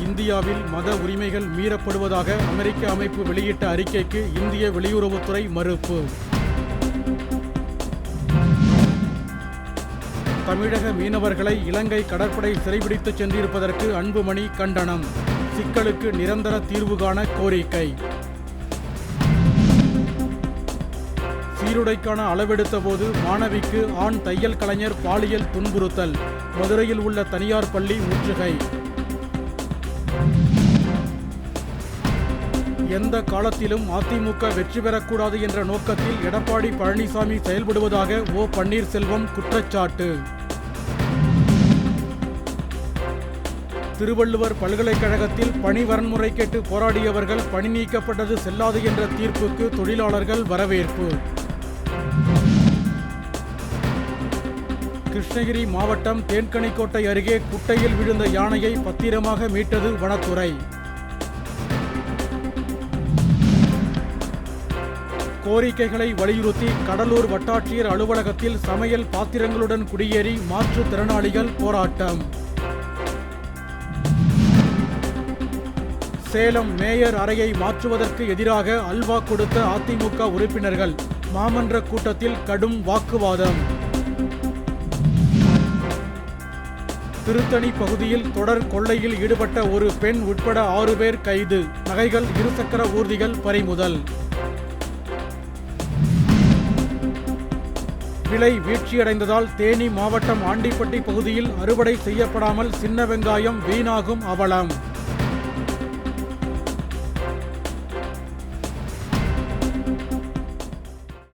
இந்தியாவில் மத உரிமைகள் மீறப்படுவதாக அமெரிக்க அமைப்பு வெளியிட்ட அறிக்கைக்கு இந்திய வெளியுறவுத்துறை மறுப்பு. தமிழக மீனவர்களை இலங்கை கடற்படை சிறைபிடித்துச் சென்றிருப்பதற்கு அன்புமணி கண்டனம். சிக்கலுக்கு நிரந்தர தீர்வு காண கோரிக்கை. சீருடைக்கான அளவெடுத்த போது மாணவிக்கு ஆண் தையல் கலைஞர் பாலியல் துன்புறுத்தல். மதுரையில் உள்ள தனியார் பள்ளி முற்றுகை எந்த காலத்திலும் அதிமுக வெற்றி பெறக்கூடாது என்ற நோக்கத்தில் எடப்பாடி பழனிசாமி செயல்படுவதாக ஓ பன்னீர்செல்வம் குற்றச்சாட்டு. திருவள்ளுவர் பல்கலைக்கழகத்தில் பணி வரன்முறை கேட்டு போராடியவர்கள் பணி நீக்கப்பட்டது செல்லாது என்ற தீர்ப்புக்கு தொழிலாளர்கள் வரவேற்பு. கிருஷ்ணகிரி மாவட்டம் தேன்கனிக்கோட்டை அருகே குட்டையில் விழுந்த யானையை பத்திரமாக மீட்டது வனத்துறை. கோரிக்கைகளை வலியுறுத்தி கடலூர் வட்டாட்சியர் அலுவலகத்தில் சமையல் பாத்திரங்களுடன் குடியேறி மாற்றுத்திறனாளிகள் போராட்டம். சேலம் மேயர் அறையை மாற்றுவதற்கு எதிராக அல்வா கொடுத்த அதிமுக உறுப்பினர்கள் மாமன்ற கூட்டத்தில் கடும் வாக்குவாதம். திருத்தணி பகுதியில் தொடர் கொள்ளையில் ஈடுபட்ட ஒரு பெண் உட்பட ஆறு பேர் கைது. நகைகள் இருசக்கர ஊர்திகள் பறிமுதல். விலை வீழ்ச்சியடைந்ததால் தேனி மாவட்டம் ஆண்டிப்பட்டி பகுதியில் அறுவடை செய்யப்படாமல் சின்ன வெங்காயம் வீணாகும் அவலம்.